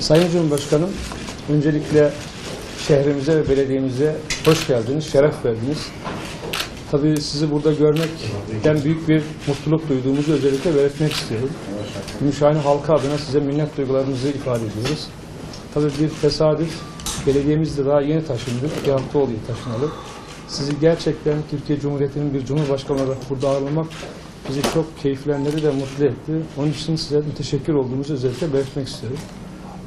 Sayın Cumhurbaşkanım, öncelikle şehrimize ve belediyemize hoş geldiniz, şeref verdiniz. Tabii sizi burada görmekten büyük bir mutluluk duyduğumuzu özellikle belirtmek istiyorum. Gümüşhane halkı adına size minnet duygularımızı ifade ediyoruz. Tabii bir tesadüf, belediyemiz de daha yeni taşındı, iki hafta oluyor taşınalı. Sizi gerçekten Türkiye Cumhuriyeti'nin bir cumhurbaşkanı olarak burada ağırlamak bizi çok keyiflendirdi ve mutlu etti. Onun için size teşekkür olduğumuzu özellikle belirtmek istiyorum.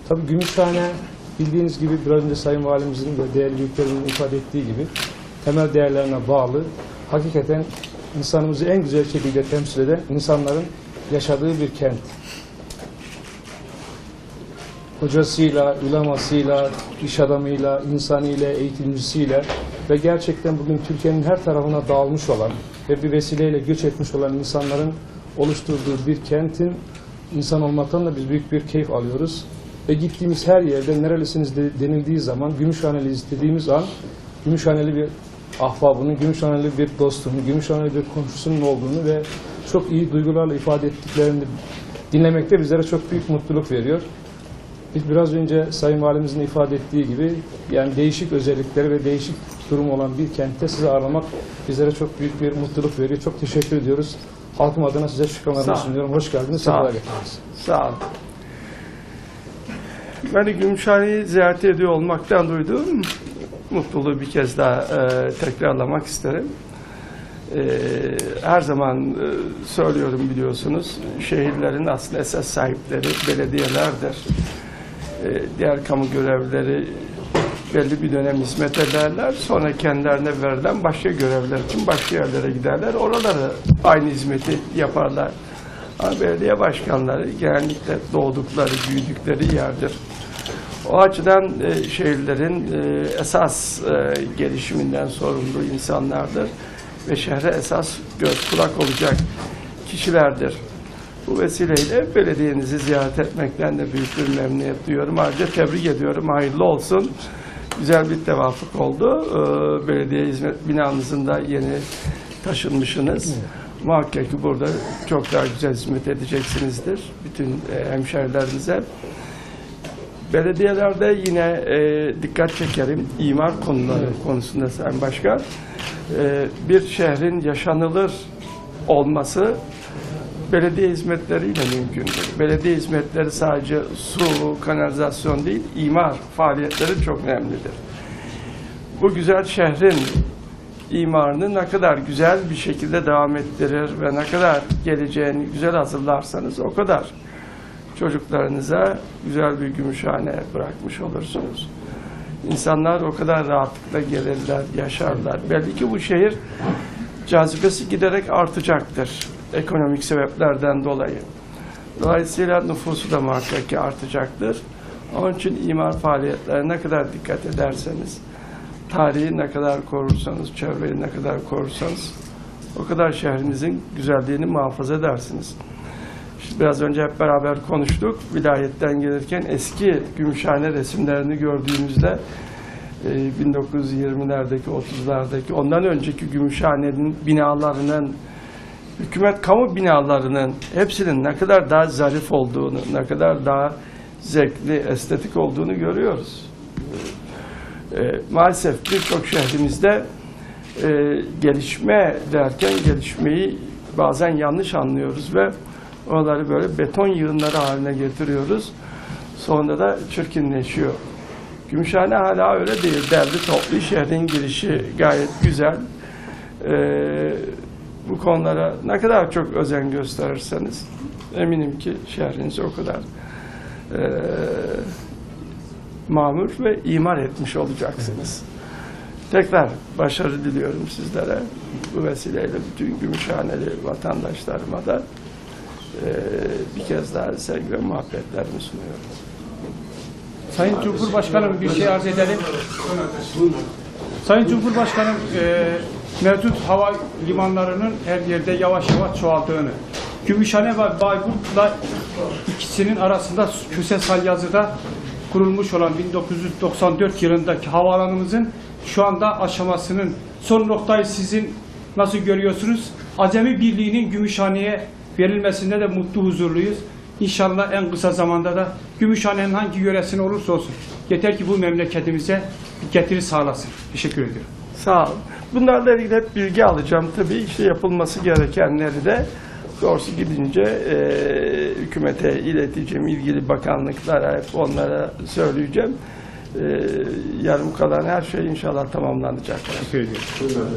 Tabii Gümüşhane bildiğiniz gibi biraz önce Sayın Valimizin ve değerli büyüklerimizin ifade ettiği gibi temel değerlerine bağlı, hakikaten insanımızı en güzel şekilde temsil eden insanların yaşadığı bir kent. Hocasıyla, ulemasıyla, iş adamıyla, insanıyla, eğitimcisiyle ve gerçekten bugün Türkiye'nin her tarafına dağılmış olan ve bir vesileyle göç etmiş olan insanların oluşturduğu bir kentin insan olmaktan da biz büyük bir keyif alıyoruz. Ve gittiğimiz her yerde nerelisiniz de- denildiği zaman Gümüşhaneliyiz dediğimiz an Gümüşhaneli bir ahbabının, Gümüşhaneli bir dostunun, Gümüşhaneli bir komşusunun olduğunu ve çok iyi duygularla ifade ettiklerini dinlemekte bizlere çok büyük mutluluk veriyor. Biz biraz önce Sayın Valimizin ifade ettiği gibi yani değişik özellikleri ve değişik durum olan bir kentte sizi ağırlamak bizlere çok büyük bir mutluluk veriyor. Çok teşekkür ediyoruz. Halkım adına size şükranlarımı sunuyorum. Hoş geldiniz. Sağ ol. Sefalar getirdiniz. Sağ olun. Ben de Gümüşhane'yi ziyaret ediyor olmaktan duyduğum mutluluğu bir kez daha e, tekrarlamak isterim. E, her zaman e, söylüyorum biliyorsunuz, şehirlerin aslı esas sahipleri belediyelerdir. E, diğer kamu görevlileri belli bir dönem hizmet ederler. Sonra kendilerine verilen başka görevler için başka yerlere giderler. Oraları aynı hizmeti yaparlar. Ama belediye başkanları genellikle doğdukları, büyüdükleri yerdir. O açıdan e, şehirlerin e, esas e, gelişiminden sorumlu insanlardır ve şehre esas göz kulak olacak kişilerdir. Bu vesileyle belediyenizi ziyaret etmekten de büyük bir memnuniyet duyuyorum. Ayrıca tebrik ediyorum. Hayırlı olsun. Güzel bir tevafuk oldu. Ee, belediye hizmet binanızın da yeni taşınmışsınız. Muhakkak ki burada çok daha güzel hizmet edeceksinizdir. Bütün e, hemşerilerinize. Belediyelerde yine e, dikkat çekerim imar konuları konusunda Sayın Başkan. E, bir şehrin yaşanılır olması belediye hizmetleriyle mümkündür. Belediye hizmetleri sadece su, kanalizasyon değil, imar faaliyetleri çok önemlidir. Bu güzel şehrin imarını ne kadar güzel bir şekilde devam ettirir ve ne kadar geleceğini güzel hazırlarsanız o kadar çocuklarınıza güzel bir gümüşhane bırakmış olursunuz. İnsanlar o kadar rahatlıkla gelirler, yaşarlar. Belli ki bu şehir cazibesi giderek artacaktır ekonomik sebeplerden dolayı. Dolayısıyla nüfusu da muhakkak ki artacaktır. Onun için imar faaliyetlerine ne kadar dikkat ederseniz, tarihi ne kadar korursanız, çevreyi ne kadar korursanız o kadar şehrinizin güzelliğini muhafaza edersiniz. İşte biraz önce hep beraber konuştuk. Vilayetten gelirken eski Gümüşhane resimlerini gördüğümüzde e, 1920'lerdeki, 30'lardaki, ondan önceki Gümüşhane'nin binalarının, hükümet kamu binalarının hepsinin ne kadar daha zarif olduğunu, ne kadar daha zevkli, estetik olduğunu görüyoruz. E, maalesef birçok şehrimizde e, gelişme derken gelişmeyi bazen yanlış anlıyoruz ve oraları böyle beton yığınları haline getiriyoruz. Sonra da çirkinleşiyor. Gümüşhane hala öyle değil. Derli toplu şehrin girişi gayet güzel. Ee, bu konulara ne kadar çok özen gösterirseniz eminim ki şehrinizi o kadar ee, mamur ve imar etmiş olacaksınız. Tekrar başarı diliyorum sizlere. Bu vesileyle bütün Gümüşhaneli vatandaşlarıma da ee, bir kez daha sevgi ve muhabbetlerimi sunuyorum. Sayın Cumhurbaşkanım bir şey arz edelim. Sayın Cumhurbaşkanım e, mevcut hava limanlarının her yerde yavaş yavaş çoğaldığını, Gümüşhane ve Bayburt'la ikisinin arasında Küse Salyazı'da kurulmuş olan 1994 yılındaki havaalanımızın şu anda aşamasının son noktayı sizin nasıl görüyorsunuz? Acemi Birliği'nin Gümüşhane'ye verilmesinde de mutlu huzurluyuz. İnşallah en kısa zamanda da Gümüşhane'nin hangi yöresine olursa olsun yeter ki bu memleketimize bir getiri sağlasın. Teşekkür ediyorum. Sağ olun. Bunlarla ilgili hep bilgi alacağım. Tabii işte yapılması gerekenleri de doğrusu gidince e, hükümete ileteceğim. ilgili bakanlıklara hep onlara söyleyeceğim. E, yarım kalan her şey inşallah tamamlanacak. Teşekkür ediyorum.